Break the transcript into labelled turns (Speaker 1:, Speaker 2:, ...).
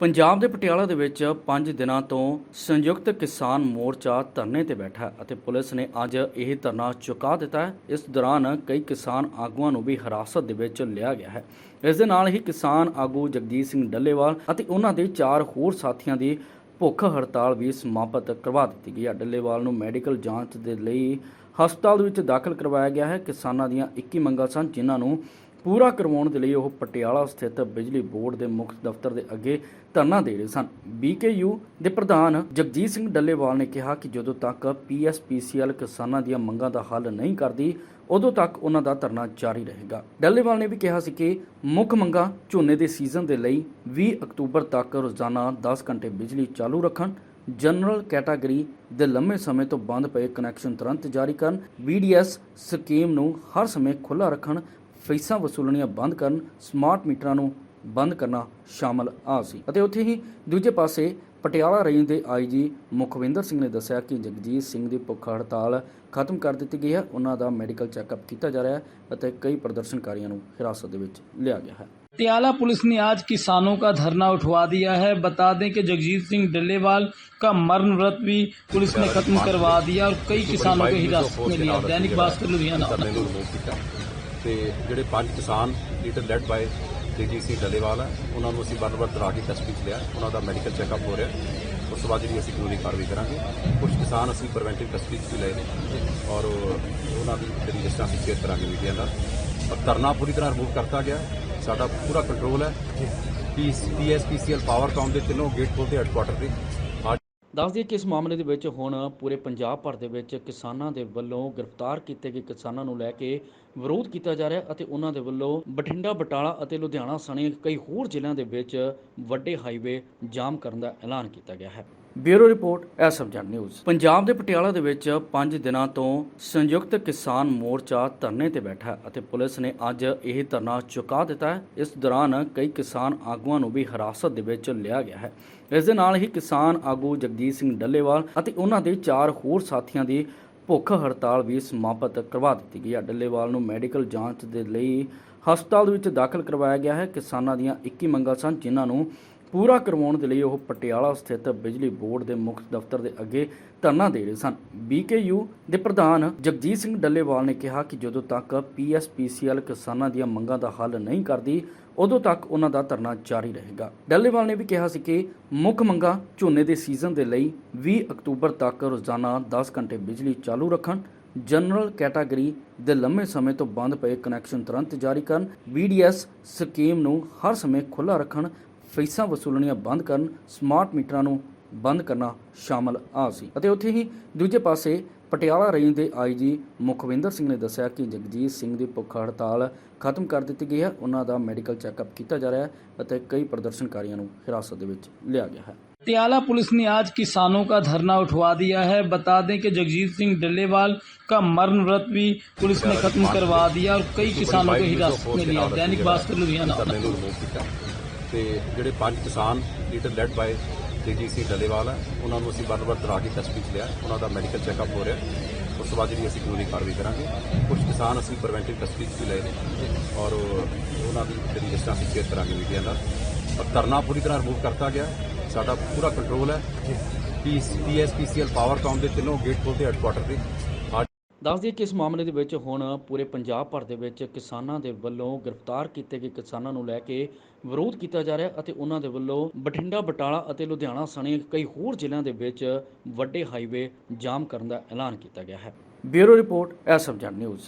Speaker 1: ਪੰਜਾਬ ਦੇ ਪਟਿਆਲਾ ਦੇ ਵਿੱਚ 5 ਦਿਨਾਂ ਤੋਂ ਸੰਯੁਕਤ ਕਿਸਾਨ ਮੋਰਚਾ ਧਰਨੇ ਤੇ ਬੈਠਾ ਅਤੇ ਪੁਲਿਸ ਨੇ ਅੱਜ ਇਹ ਧਰਨਾ ਚੁਕਾ ਦਿੱਤਾ ਹੈ। ਇਸ ਦੌਰਾਨ ਕਈ ਕਿਸਾਨ ਆਗੂਆਂ ਨੂੰ ਵੀ ਹਿਰਾਸਤ ਦੇ ਵਿੱਚ ਲਿਆ ਗਿਆ ਹੈ। ਇਸ ਦੇ ਨਾਲ ਹੀ ਕਿਸਾਨ ਆਗੂ ਜਗਜੀਤ ਸਿੰਘ ਡੱਲੇਵਾਲ ਅਤੇ ਉਹਨਾਂ ਦੇ ਚਾਰ ਹੋਰ ਸਾਥੀਆਂ ਦੀ ਭੁੱਖ ਹੜਤਾਲ ਵੀ ਸਮਾਪਤ ਕਰਵਾ ਦਿੱਤੀ ਗਈ ਹੈ। ਡੱਲੇਵਾਲ ਨੂੰ ਮੈਡੀਕਲ ਜਾਂਚ ਦੇ ਲਈ ਹਸਪਤਾਲ ਵਿੱਚ ਦਾਖਲ ਕਰਵਾਇਆ ਗਿਆ ਹੈ। ਕਿਸਾਨਾਂ ਦੀਆਂ 21 ਮੰਗਾਂ ਸਨ, ਜਿਨ੍ਹਾਂ ਨੂੰ ਪੂਰਾ ਕਰਵਾਉਣ ਦੇ ਲਈ ਉਹ ਪਟਿਆਲਾ ਸਥਿਤ ਬਿਜਲੀ ਬੋਰਡ ਦੇ ਮੁੱਖ ਦਫ਼ਤਰ ਦੇ ਅੱਗੇ ਧਰਨਾ ਦੇ ਰਹੇ ਸਨ। ਬੀਕੇਯੂ ਦੇ ਪ੍ਰਧਾਨ ਜਗਜੀਤ ਸਿੰਘ ਡੱਲੇਵਾਲ ਨੇ ਕਿਹਾ ਕਿ ਜਦੋਂ ਤੱਕ ਪੀਐਸਪੀਸੀਐਲ ਕਿਸਾਨਾਂ ਦੀਆਂ ਮੰਗਾਂ ਦਾ ਹੱਲ ਨਹੀਂ ਕਰਦੀ, ਉਦੋਂ ਤੱਕ ਉਹਨਾਂ ਦਾ ਧਰਨਾ ਜਾਰੀ ਰਹੇਗਾ। ਡੱਲੇਵਾਲ ਨੇ ਵੀ ਕਿਹਾ ਸੀ ਕਿ ਮੁੱਖ ਮੰਗਾਂ ਝੋਨੇ ਦੇ ਸੀਜ਼ਨ ਦੇ ਲਈ 20 ਅਕਤੂਬਰ ਤੱਕ ਰੋਜ਼ਾਨਾ 10 ਘੰਟੇ ਬਿਜਲੀ ਚਾਲੂ ਰੱਖਣ, ਜਨਰਲ ਕੈਟਾਗਰੀ ਦੇ ਲੰਮੇ ਸਮੇਂ ਤੋਂ ਬੰਦ ਪਏ ਕਨੈਕਸ਼ਨ ਤੁਰੰਤ ਜਾਰੀ ਕਰਨ ਬੀਡੀਐਸ ਸਕੀਮ ਨੂੰ ਹਰ ਸਮੇਂ ਖੁੱਲ੍ਹਾ ਰੱਖਣ ਫੀਸਾਂ ਵਸੂਲਣੀਆਂ ਬੰਦ ਕਰਨ ਸਮਾਰਟ ਮੀਟਰਾਂ ਨੂੰ ਬੰਦ ਕਰਨਾ ਸ਼ਾਮਲ ਆ ਸੀ ਅਤੇ ਉੱਥੇ ਹੀ ਦੂਜੇ ਪਾਸੇ ਪਟਿਆਲਾ ਰੇਂਜ ਦੇ ਆਈਜੀ ਮੁਖਵਿੰਦਰ ਸਿੰਘ ਨੇ ਦੱਸਿਆ ਕਿ ਜਗਜੀਤ ਸਿੰਘ ਦੀ ਭੁੱਖ ਹੜਤਾਲ ਖਤਮ ਕਰ ਦਿੱਤੀ ਗਈ ਹੈ ਉਹਨਾਂ ਦਾ ਮੈਡੀਕਲ ਚੈੱਕਅਪ ਕੀਤਾ ਜਾ ਰਿਹਾ ਹੈ ਅਤੇ ਕਈ ਪ੍ਰਦਰਸ਼ਨਕਾਰੀਆਂ ਨੂੰ ਹਿਰਾਸਤ ਦੇ ਵਿੱਚ ਲਿਆ ਗਿਆ ਹੈ
Speaker 2: पटियाला पुलिस ने आज किसानों का धरना उठवा दिया है बता दें कि जगजीत सिंह डल्लेवाल का मरण व्रत भी पुलिस ने खत्म करवा दिया और कई किसानों को हिरासत में लिया दैनिक भास्कर लुधियाना
Speaker 3: ਤੇ ਜਿਹੜੇ ਪੰਜ ਕਿਸਾਨ leader led by Jagjit Singh Dallewal ਹੈ ਉਹਨਾਂ ਨੂੰ ਅਸੀਂ ਬਰ-ਬਰ ਦਰਾ ਕੇ ਕਸਟਡੀ 'ਚ ਲਿਆ। ਉਹਨਾਂ ਦਾ ਮੈਡੀਕਲ ਚੈੱਕਅਪ ਹੋ ਰਿਹਾ। ਉਸ ਤੋਂ ਬਾਅਦ ਜਿਹੜੀ ਅਸੀਂ ਕਾਨੂੰਨੀ ਕਾਰਵਾਈ ਕਰਾਂਗੇ। ਕੁਝ ਕਿਸਾਨ ਅਸੀਂ ਪ੍ਰੀਵੈਂਟਿਵ ਕਸਟਡੀ 'ਚ ਵੀ ਲਏ ਨੇ। ਔਰ ਉਹਨਾਂ ਦੀ ਜਿਹੜੀ ਲਿਸਟਾਂ ਅਸੀਂ ਸ਼ੇਅਰ ਕਰਾਂਗੇ ਮੀਡੀਆ ਨਾਲ ਔਰ ਧਰਨਾ ਪੂਰੀ ਤਰ੍ਹਾਂ ਰਿਮੂਵ ਕਰਤਾ ਗਿਆ। ਸਾਡਾ ਪੂਰਾ ਕੰਟਰੋਲ ਹੈ। ਪੀਐਸਪੀਸੀਐਲ ਪਾਵਰਕਾਮ ਦੇ ਤਿੰਨੋਂ ਗੇਟ ਖੋਲ੍ਹਦੇ ਹੈੱਡਕੁਆਟਰ ਤੇ।
Speaker 1: ਦੱਸ ਦਈਏ ਕਿ ਇਸ ਮਾਮਲੇ ਦੇ ਵਿੱਚ ਹੁਣ ਪੂਰੇ ਪੰਜਾਬ ਭਰ ਦੇ ਵਿੱਚ ਕਿਸਾਨਾਂ ਦੇ ਵੱਲੋਂ ਗ੍ਰਿਫਤਾਰ ਕੀਤੇ ਗਏ ਕਿਸਾਨਾਂ ਨੂੰ ਲੈ ਕੇ ਵਿਰੋਧ ਕੀਤਾ ਜਾ ਰਿਹਾ ਅਤੇ ਉਹਨਾਂ ਦੇ ਵੱਲੋਂ ਬਠਿੰਡਾ, ਬਟਾਲਾ ਅਤੇ ਲੁਧਿਆਣਾ ਸਣੇ ਕਈ ਹੋਰ ਜ਼ਿਲ੍ਹਿਆਂ ਦੇ ਵਿੱਚ ਵੱਡੇ ਹਾਈਵੇ ਜਾਮ ਕਰਨ ਦਾ ਐਲਾਨ ਕੀਤਾ ਗਿਆ ਹੈ। ਬਿਊਰੋ ਰਿਪੋਰਟ ਐਸਐਮਜਨ ਨਿਊਜ਼। ਪੰਜਾਬ ਦੇ ਪਟਿਆਲਾ ਦੇ ਵਿੱਚ 5 ਦਿਨਾਂ ਤੋਂ ਸੰਯੁਕਤ ਕਿਸਾਨ ਮੋਰਚਾ ਧਰਨੇ ਤੇ ਬੈਠਾ ਹੈ ਅਤੇ ਪੁਲਿਸ ਨੇ ਅੱਜ ਇਹ ਧਰਨਾ ਚੁਕਾ ਦਿੱਤਾ ਹੈ। ਇਸ ਦੌਰਾਨ ਕਈ ਕਿਸਾਨ ਆਗੂਆਂ ਨੂੰ ਵੀ ਹਿਰਾਸਤ ਦੇ ਵਿੱਚ ਲਿਆ ਗਿਆ ਹੈ। ਇਸ ਦੇ ਨਾਲ ਹੀ ਕਿਸਾਨ ਆਗੂ ਜਗਜੀਤ ਸਿੰਘ ਡੱਲੇਵਾਲ ਅਤੇ ਉਹਨਾਂ ਦੇ ਚਾਰ ਹੋਰ ਸਾਥੀਆਂ ਦੀ ਭੁੱਖ ਹੜਤਾਲ ਵੀ ਸਮਾਪਤ ਕਰਵਾ ਦਿੱਤੀ ਗਈ ਹੈ। ਡੱਲੇਵਾਲ ਨੂੰ ਮੈਡੀਕਲ ਜਾਂਚ ਦੇ ਲਈ ਹਸਪਤਾਲ ਵਿੱਚ ਦਾਖਲ ਕਰਵਾਇਆ ਗਿਆ ਹੈ। ਕਿਸਾਨਾਂ ਦੀਆਂ 21 ਮੰਗਾਂ ਸਨ, ਜਿਨ੍ਹਾਂ ਨੂੰ ਪੂਰਾ ਕਰਵਾਉਣ ਦੇ ਲਈ ਉਹ ਪਟਿਆਲਾ ਸਥਿਤ ਬਿਜਲੀ ਬੋਰਡ ਦੇ ਮੁੱਖ ਦਫ਼ਤਰ ਦੇ ਅੱਗੇ ਧਰਨਾ ਦੇ ਰਹੇ ਸਨ। ਬੀਕੇਯੂ ਦੇ ਪ੍ਰਧਾਨ ਜਗਜੀਤ ਸਿੰਘ ਡੱਲੇਵਾਲ ਨੇ ਕਿਹਾ ਕਿ ਜਦੋਂ ਤੱਕ ਪੀਐਸਪੀਸੀਐਲ ਕਿਸਾਨਾਂ ਦੀਆਂ ਮੰਗਾਂ ਦਾ ਹੱਲ ਨਹੀਂ ਕਰਦੀ, ਉਦੋਂ ਤੱਕ ਉਹਨਾਂ ਦਾ ਧਰਨਾ ਜਾਰੀ ਰਹੇਗਾ। ਡੱਲੇਵਾਲ ਨੇ ਵੀ ਕਿਹਾ ਸੀ ਕਿ ਮੁੱਖ ਮੰਗਾਂ ਝੋਨੇ ਦੇ ਸੀਜ਼ਨ ਦੇ ਲਈ 20 ਅਕਤੂਬਰ ਤੱਕ ਰੋਜ਼ਾਨਾ 10 ਘੰਟੇ ਬਿਜਲੀ ਚਾਲੂ ਰੱਖਣ, ਜਨਰਲ ਕੈਟਾਗਰੀ ਦੇ ਲੰਮੇ ਸਮੇਂ ਤੋਂ ਬੰਦ ਪਏ ਕਨੈਕਸ਼ਨ ਤੁਰੰਤ ਜਾਰੀ ਕਰਨ ਬੀਡੀਐਸ ਸਕੀਮ ਨੂੰ ਹਰ ਸਮੇਂ ਖੁੱਲ੍ਹਾ ਰੱਖਣ ਫੀਸਾਂ ਵਸੂਲਣੀਆਂ ਬੰਦ ਕਰਨ ਸਮਾਰਟ ਮੀਟਰਾਂ ਨੂੰ ਬੰਦ ਕਰਨਾ ਸ਼ਾਮਲ ਆ ਸੀ ਅਤੇ ਉੱਥੇ ਹੀ ਦੂਜੇ ਪਾਸੇ ਪਟਿਆਲਾ ਰੇਂਜ ਦੇ ਆਈਜੀ ਮੁਖਵਿੰਦਰ ਸਿੰਘ ਨੇ ਦੱਸਿਆ ਕਿ ਜਗਜੀਤ ਸਿੰਘ ਦੀ ਭੁੱਖ ਹੜਤਾਲ ਖਤਮ ਕਰ ਦਿੱਤੀ ਗਈ ਹੈ ਉਹਨਾਂ ਦਾ ਮੈਡੀਕਲ ਚੈੱਕਅਪ ਕੀਤਾ ਜਾ ਰਿਹਾ ਹੈ ਅਤੇ ਕਈ ਪ੍ਰਦਰਸ਼ਨਕਾਰੀਆਂ ਨੂੰ ਹਿਰਾਸਤ ਦੇ ਵਿੱਚ ਲਿਆ ਗਿਆ ਹੈ
Speaker 2: पटियाला पुलिस ने आज किसानों का धरना उठवा दिया है बता दें कि जगजीत सिंह डल्लेवाल का मरण व्रत भी पुलिस ने खत्म करवा दिया और कई किसानों को हिरासत में लिया दैनिक भास्कर लुधियाना
Speaker 3: ਤੇ ਜਿਹੜੇ ਪੰਜ ਕਿਸਾਨ ਲੀਡਰ ਲੈਡ ਜਗਜੀਤ ਸਿੰਘ ਡੱਲੇਵਾਲ ਹੈ ਉਹਨਾਂ ਨੂੰ ਅਸੀਂ ਬਰ-ਬਰ ਦਰਾ ਕੇ ਕਸਟਡੀ 'ਚ ਲਿਆ। ਉਹਨਾਂ ਦਾ ਮੈਡੀਕਲ ਚੈੱਕਅਪ ਹੋ ਰਿਹਾ। ਉਸ ਤੋਂ ਬਾਅਦ ਜਿਹੜੀ ਅਸੀਂ ਕਾਨੂੰਨੀ ਕਾਰਵਾਈ ਕਰਾਂਗੇ। ਕੁਝ ਕਿਸਾਨ ਅਸੀਂ ਪ੍ਰੀਵੈਂਟਿਵ ਕਸਟਡੀ 'ਚ ਵੀ ਲਏ ਨੇ। ਔਰ ਉਹਨਾਂ ਦੀ ਜਿਹੜੀ ਲਿਸਟਾਂ ਅਸੀਂ ਸ਼ੇਅਰ ਕਰਾਂਗੇ ਮੀਡੀਆ ਨਾਲ। ਔਰ ਧਰਨਾ ਪੂਰੀ ਤਰ੍ਹਾਂ ਰਿਮੂਵ ਕਰਤਾ ਗਿਆ। ਸਾਡਾ ਪੂਰਾ ਕੰਟਰੋਲ ਹੈ। ਪੀਐਸਪੀਸੀਐਲ ਪਾਵਰਕਾਮ ਦੇ ਤਿੰਨੋਂ ਗੇਟ ਹੈੱਡਕੁਆਟਰ ਤੇ। ਅੱਜ
Speaker 1: ਦੱਸ ਦਈਏ ਕਿ ਇਸ ਮਾਮਲੇ ਦੇ ਵਿੱਚ ਹੁਣ ਪੂਰੇ ਪੰਜਾਬ ਭਰ ਦੇ ਵਿੱਚ ਕਿਸਾਨਾਂ ਦੇ ਵੱਲੋਂ ਗ੍ਰਿਫਤਾਰ ਕੀਤੇ ਗਏ ਕਿਸਾਨਾਂ ਨੂੰ ਲੈ ਕੇ ਵਿਰੋਧ ਕੀਤਾ ਜਾ ਰਿਹਾ ਅਤੇ ਉਹਨਾਂ ਦੇ ਵੱਲੋਂ ਬਠਿੰਡਾ, ਬਟਾਲਾ ਅਤੇ ਲੁਧਿਆਣਾ ਸਣੇ ਕਈ ਹੋਰ ਜ਼ਿਲ੍ਹਿਆਂ ਦੇ ਵਿੱਚ ਵੱਡੇ ਹਾਈਵੇ ਜਾਮ ਕਰਨ ਦਾ ਐਲਾਨ ਕੀਤਾ ਗਿਆ ਹੈ। ਬਿਊਰੋ ਰਿਪੋਰਟ ਐਸਐਮਜਨ ਨਿਊਜ਼।